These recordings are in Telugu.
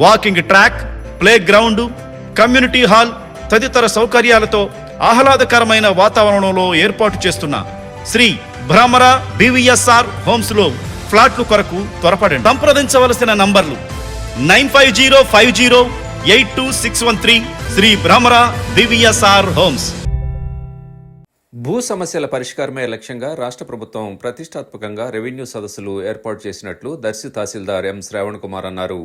walking track playground community hall తదితర సౌకర్యాలతో ఆహ్లాదకరమైన వాతావరణంలో ఏర్పాటు చేస్తున్న శ్రీ భ్రమర బివిఎస్ఆర్ హోమ్స్లో ఫ్లాట్లు కొరకు త్వరపడండి. సంప్రదించవలసిన నంబర్లు nine five zero five zero eight two six one three Sri Bhramara BVSR homes. భూ సమస్యల పరిష్కారమే లక్ష్యంగా రాష్ట్ర ప్రభుత్వం ప్రతిష్టాత్మకంగా రెవెన్యూ సదస్సులు ఏర్పాటు చేసినట్లు దర్శి తహసీల్దార్ ఎం శ్రావణ్ కుమార్ అన్నారు.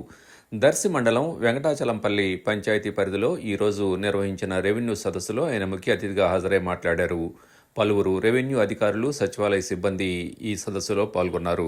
దర్శి మండలం వెంకటాచలంపల్లి పంచాయతీ పరిధిలో ఈరోజు నిర్వహించిన రెవెన్యూ సదస్సులో ఆయన ముఖ్య అతిథిగా హాజరై మాట్లాడారు. పలువురు రెవెన్యూ అధికారులు సచివాలయ సిబ్బంది ఈ సదస్సులో పాల్గొన్నారు.